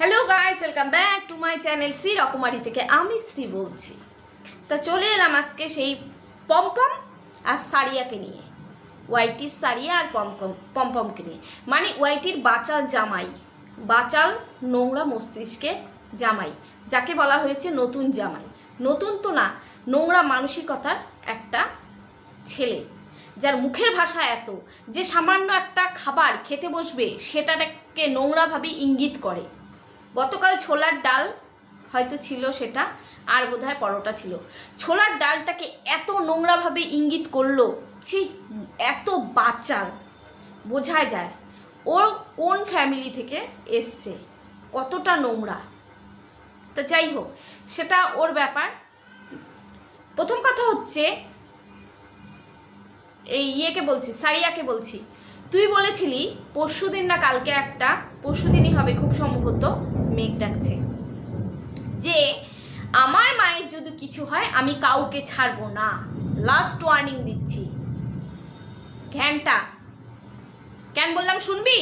Hello guys welcome back to my channel Shri Rokomari থেকে আমি শ্রী বলছি। তা চলে এলাম আজকে সেই পমপম আর সারিয়াকে নিয়ে। ওয়াইটির সারিয়া আর পমপম, পমপমকে নিয়ে। মানে ওয়াইটির বাচাল জামাই, বাচাল নোংরা মস্তিষ্কে জামাই, যাকে বলা হয়েছে নতুন জামাই। নতুন তো না, নোংরা মানসিকতার একটা ছেলে, যার মুখের ভাষা এত যে সামান্য একটা খাবার খেতে বসবে, সেটাকে নোংরাভাবে ইঙ্গিত করে। গতকাল ছোলার ডাল হয়তো ছিল সেটা, আর বোধহয় পরোটা ছিল। ছোলার ডালটাকে এত নোংরাভাবে ইঙ্গিত করল, ছি, এত বাচাল বোঝা যায়। ওর কোন ফ্যামিলি থেকে এসছে? কতটা নোংরা? তা যাই হোক, সেটা ওর ব্যাপার। প্রথম কথা হচ্ছে, এই ইয়েকে বলছি, সারিয়াকে বলছি। তুই বলেছিলি, পরশুদিন না কালকে একটা, পরশুদিনই হবে খুব সম্ভবত। মেঘ ডাকছে। যে, আমার মায়ের যদি কিছু হয়, আমি কাউকে ছাড়বো না। লাস্ট ওয়ার্নিং দিচ্ছি। ঘ্যানটা। কেন বললাম শুনবি?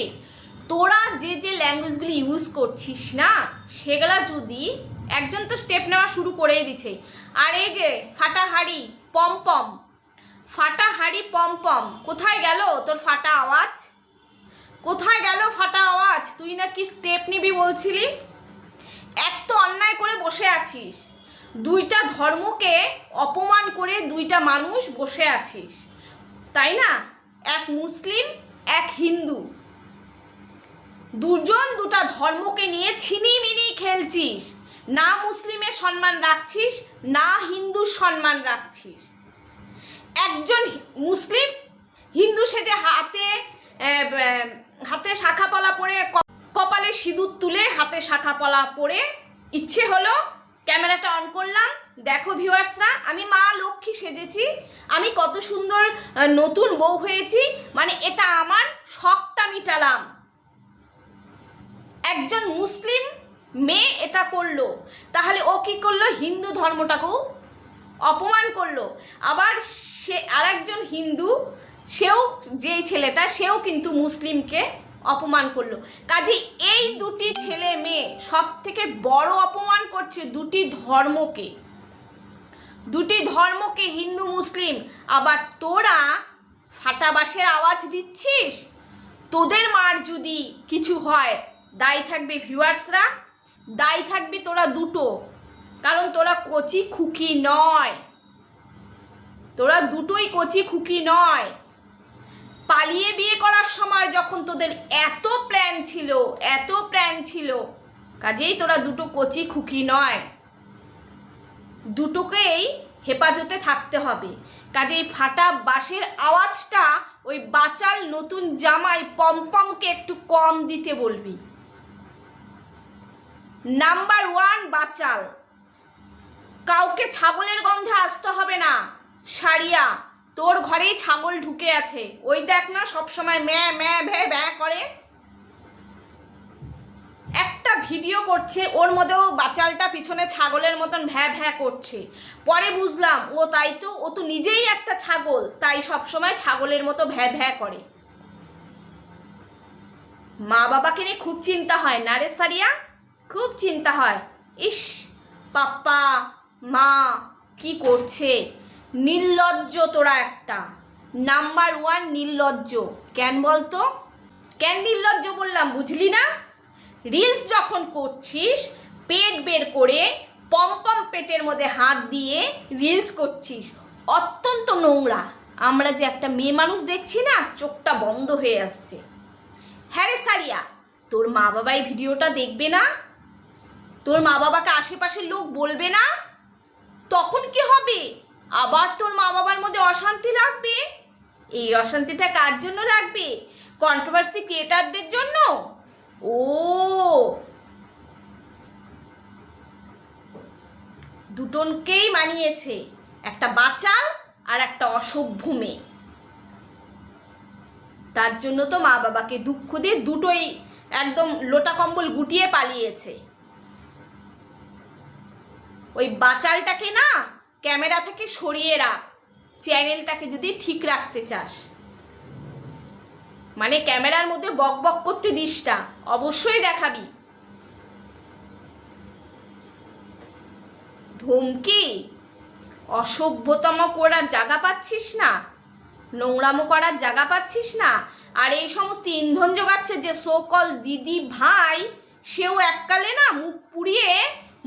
তোরা যে যে ল্যাঙ্গুয়েজগুলি ইউজ করছিস না, সেগুলা যদি একজন তো স্টেপ নেওয়া শুরু করেই দিছে। আর এই যে ফাটা হাড়ি পম পম ফাটা হাড়ি পম পম কোথায় গেল তোর ফাটা আওয়াজ? কোথায় গেল ফাটা আওয়াজ? তুই নাকি স্টেপ নিবি বলছিলি? এক তো অন্যায় করে বসে আছিস। দুইটা ধর্মকে অপমান করে দুইটা মানুষ বসে আছিস। তাই না? এক মুসলিম, এক হিন্দু। দুজন দুটা ধর্মকে নিয়ে ছিনি ছিনিমিনি খেলছিস। না মুসলিমের সম্মান রাখছিস, না হিন্দুর সম্মান রাখছিস। একজন মুসলিম হিন্দু সেজে হাতে হাতে শাখা পলা পরে কপালে সিঁদুর তুলে হাতে শাখা পলা পরে ইচ্ছে হলো ক্যামেরাটা অন করলাম। দেখো ভিউয়ার্সরা, আমি মা লক্ষ্মী সেজেছি। আমি কত সুন্দর নতুন বউ হয়েছি। মানে এটা আমার শখটা মিটালাম। একজন মুসলিম মেয়ে এটা করল। তাহলে ও কি করল? হিন্দু ধর্মটাকেও অপমান করল। আবার সে আরেকজন হিন্দু সেও, যেই ছেলেটা, সেও কিন্তু মুসলিমকে অপমান করল। কাজে এই দুটি ছেলে মেয়ে সব থেকে বড় অপমান করছে দুটি ধর্মকে। দুটি ধর্মকে হিন্দু, মুসলিম, আবার তোরা ফাটাবাসের আওয়াজ দিচ্ছিস? তোদের মার যদি কিছু হয়, দায়ী থাকবে ভিউয়ার্সরা, দায়ী থাকবে তোরা দুটো। কারণ তোরা কচি খুকি নয়। তোরা দুটোই কচি খুকি নয়। পালিয়ে বিয়ে করার সময় যখন তোদের এত প্ল্যান ছিল, এত প্ল্যান ছিল, কাজেই তোরা দুটো কচি খুকি নয়। দুটোকেই হেফাজতে থাকতে হবে। কাজেই ফাটা বাঁশের আওয়াজটা ওই বাচাল নতুন জামাই পমপমকে একটু কম দিতে বলবি। নাম্বার ওয়ান বাচাল। কাউকে ছাগলের গন্ধে আসতে হবে না। সারিয়া তোর ঘরেই ছাগল ঢুকে আছে। ওই দেখ না, সবসময় ম্যা ম্যা, ভ্যা ভ্যা করে। একটা ভিডিও করছে, ওর মধ্যেও বাচালটা পিছনে ছাগলের মতন ভ্যা ভ্যা করছে। পরে বুঝলাম, ও তাই তো, ও তো নিজেই একটা ছাগল, তাই সবসময় ছাগলের মতো ভ্যা ভ্যা করে। মা বাবাকে নিয়ে খুব চিন্তা হয় না রে সারিয়া? খুব চিন্তা হয়। ইস, পাপ্পা, মা, কি করছে? নির্লজ্জ তোরা একটা। নাম্বার ওয়ান নির্লজ্জ। কেন বলতো? কেন নির্লজ্জ বললাম, বুঝলি না? রিলস যখন করছিস, পেট বের করে পমপম পেটের মধ্যে হাত দিয়ে রিলস করছিস। অত্যন্ত নোংরা। আমরা যে একটা মেয়ে মানুষ দেখছি না, চোখটা বন্ধ হয়ে আসছে। হ্যাঁ রে সারিয়া, তোর মা বাবা এই ভিডিওটা দেখবে না? তোর মা বাবাকে আশেপাশের লোক বলবে না? তখন কি হবে? আবার তোর মা বাবার মধ্যে অশান্তি লাগবে? এই অশান্তিটা কার জন্য লাগবে? কন্ট্রোভার্সি ক্রিয়েটারদের জন্য? ও। দুটনকেই মানিয়েছে, একটা বাচাল আর একটা অসভ্য মেয়ে। তার জন্য তো মা বাবাকে দুঃখ দিয়ে দুটোই একদম লোটা কম্বল গুটিয়ে পালিয়েছে। ওই বাচালটাকে না ক্যামেরা থেকে সরিয়ে রাখ। চ্যানেলটাকে যদি ঠিক রাখতে চাস। মানে ক্যামেরার মধ্যে বক বক করতে দিস না। অবশ্যই দেখাবি। ধমকি? অসভ্যতম করার জায়গা পাচ্ছিস না? নোংরামো করার জায়গা পাচ্ছিস না? আর এই সমস্ত ইন্ধন যোগাচ্ছে যে সোকল দিদি ভাই, সেও এককালে না মুখ পুড়িয়ে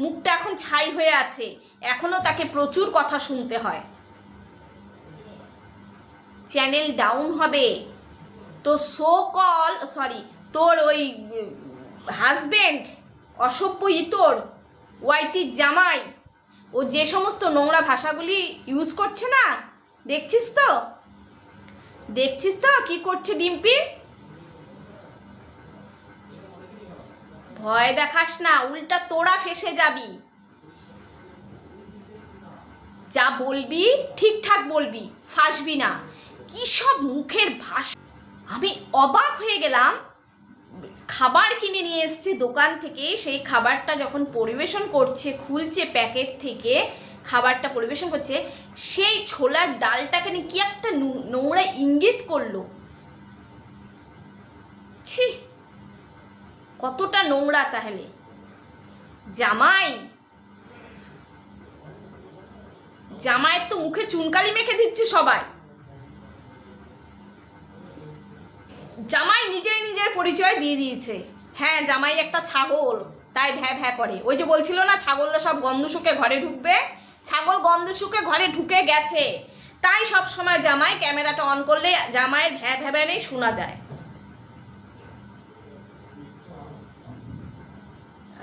মুখটা এখন ছাই হয়ে আছে। এখনও তাকে প্রচুর কথা শুনতে হয়। চ্যানেল ডাউন হবে। তো সো কল সরি তোর ওই হাজবেন্ড অসভ্য ইতর ওয়াইটির জামাই, ও যে সমস্ত নোংরা ভাষাগুলি ইউজ করছে না, দেখছিস তো? দেখছিস তো কি করছে ডিম্পি? ভয় দেখাস না, উল্টা তোরা ফেসে যাবি। যা বলবি, ঠিকঠাক বলবি, ফাঁসবি না। কি সব মুখের ভাষা। আমি অবাক হয়ে গেলাম। খাবার কিনে নিয়ে এসছে দোকান থেকে, সেই খাবারটা যখন পরিবেশন করছে, খুলছে প্যাকেট থেকে, খাবারটা পরিবেশন করছে, সেই ছোলার ডালটাকে নিয়ে কি একটা নোংরা ইঙ্গিত করল। ছি! কতটা নোংরা তাহলে? জামাই! জামাইয়ের তো মুখে চুনকালি মেখে দিচ্ছে সবাই। জামাই নিজেই নিজের পরিচয় দিয়ে দিয়েছে। হ্যাঁ জামাই একটা ছাগল, তাই ভ্যা ভ্যা করে। ওই যে বলছিল না ছাগলরা সব গন্ধ শুকে ঘরে ঢুকবে? ছাগল গন্ধ শুকে ঘরে ঢুকে গেছে। তাই সব সময় জামাই ক্যামেরাটা অন করলে জামাইয়ের ভ্যা ভ্যা ভ্যানেই শোনা যায়।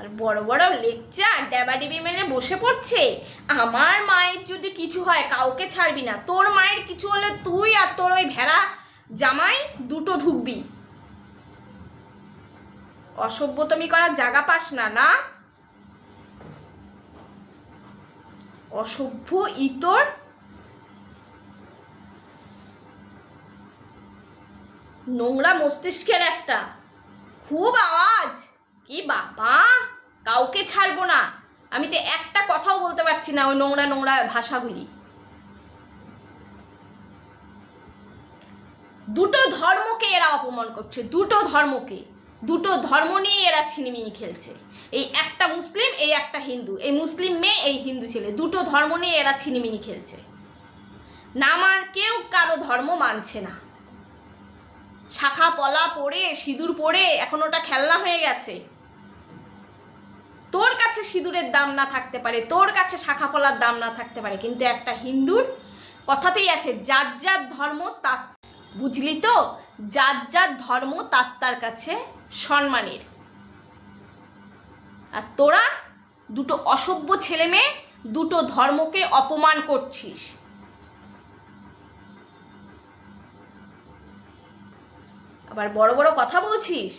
আর বড় বড় লেকচার ড্যাবাডিবি মেলে বসে পড়ছে। আমার মায়ের যদি কিছু হয়, কাউকে ছাড়বি না। তোর মায়ের কিছু হলে তুই আর তোর ওই ভেড়া জামাই দুটো ঢুকবি। অসভ্যতমি করার জায়গা পাস না না? অসভ্য ইতর। নোংরা মস্তিষ্কের একটা। খুব আওয়াজ। কি বাবা! কাউকে ছাড়বো না। আমি তো একটা কথাও বলতে পারছি না ওই নোংরা নোংরা ভাষাগুলি। দুটো ধর্মকে এরা অপমান করছে, দুটো ধর্মকে। দুটো ধর্ম নিয়ে এরা ছিনিমিনি খেলছে। এই একটা মুসলিম, এই একটা হিন্দু। এই মুসলিম মেয়ে, এই হিন্দু ছেলে। দুটো ধর্ম নিয়ে এরা ছিনিমিনি খেলছে। না মান কেউ কারও ধর্ম মানছে না। শাখা পলা পরে, সিঁদুর পরে, এখন ওটা খেলনা হয়ে গেছে। তোর কাছে সিঁদুরের দাম না থাকতে পারে, তোর কাছে শাখা পলার দাম না থাকতে পারে, কিন্তু একটা হিন্দুর কথাতেই আছে, যার যার ধর্ম তার, বুঝলি তো? যার যার ধর্ম তার তার কাছে সম্মানের। আর তোরা দুটো অসভ্য ছেলে মেয়ে, দুটো ধর্মকে অপমান করছিস। আবার বড় বড় কথা বলছিস?